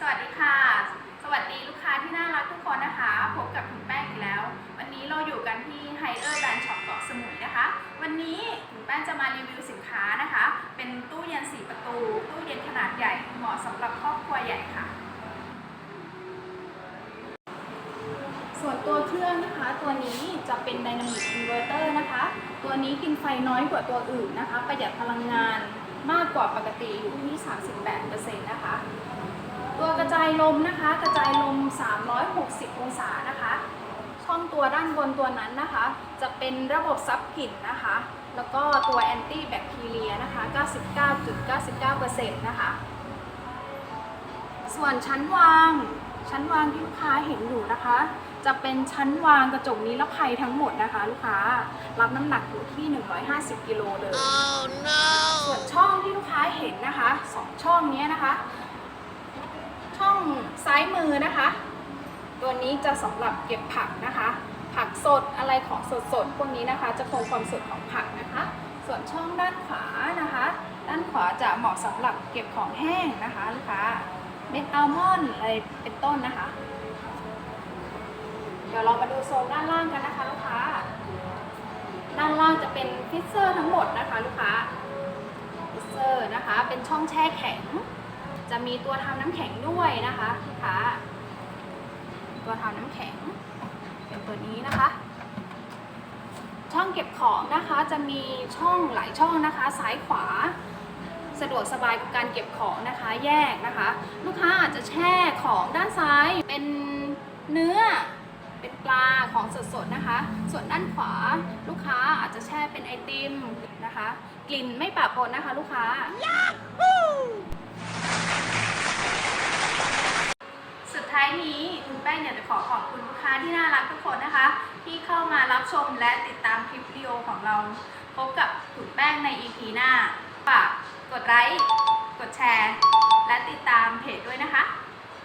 สวัสดีค่ะ สวัสดีลูกค้าที่น่ารักทุกคนนะคะ พบกับถุงแป้งอีกแล้ว วันนี้เราอยู่กันที่ไฮเออร์แบรนด์ช็อปเกาะสมุยนะคะ วันนี้ถุงแป้งจะมารีวิวสินค้านะคะ เป็นตู้เย็น4ประตู ตู้เย็นขนาดใหญ่ เหมาะสำหรับครอบครัวใหญ่ค่ะ ส่วนตัวเครื่องนะคะ ตัวนี้จะเป็น Dynamic Inverter นะคะ ตัวนี้กินไฟน้อยกว่าตัวอื่นนะคะ ประหยัดพลังงานมากกว่าปกติอยู่ที่ 38%นะคะตัวกระจายลมนะคะ กระจายลม 360 องศานะคะ ช่องตัวด้านบนตัวนั้นนะคะ จะเป็นระบบซับกลิ่นนะคะ แล้วก็ตัวแอนตี้แบคทีเรียนะคะ 99.99%นะคะ ส่วนชั้นวาง ชั้นวางที่ลูกค้าเห็นอยู่นะคะ จะเป็นชั้นวางกระจกนิรภัยทั้งหมดนะคะ ลูกค้า รับน้ำหนักอยู่ที่ 150 กิโลเลยส่วนช่องที่ลูกค้าเห็นนะคะสองช่องนี้นะคะช่อง ซ้ายมือนะคะ ตัวนี้จะสำหรับเก็บผักนะคะ ผักสดอะไรของสดสดๆพวกนี้นะคะ จะคงความสดของผักนะคะ ส่วนช่องด้านขวานะคะ ด้านขวาจะเหมาะสำหรับเก็บของแห้งนะคะลูกค้าเม็ดอัลมอนด์อะไรเป็นต้นนะคะ เดี๋ยวเรามาดูโซนด้านล่างกันนะคะลูกค้าด้านล่างจะเป็นฟิสเซอร์ทั้งหมดนะคะลูกค้าฟิสเซอร์นะคะเป็นช่องแช่แข็ง จะมีตัวทำน้ำแข็งด้วยนะคะลูกค้าตัวทำน้ำแข็ง เป็นตัวนี้นะคะ ช่องเก็บของนะคะจะมีช่องหลายช่องนะคะ ซ้ายขวา สะดวกสบายกับการเก็บของนะคะ แยกนะคะ ลูกค้าอาจจะแช่ของด้านซ้ายเป็นเนื้อเป็นปลาของสดๆนะคะ ส่วนด้านขวาลูกค้าอาจจะแช่เป็นไอติมนะคะ กลิ่นไม่ปะปนนะคะ ลูกค้า สุดท้ายนี้คุณ แป้งอยากจะขอขอบคุณลูกค้าที่น่ารักทุกคนนะคะ ที่เข้ามารับชมและติดตามคลิปวิดีโอของเรา พบกับถุงแป้งใน EP หน้าฝากกดไลค์กดแชร์ และติดตามเพจด้วยนะคะ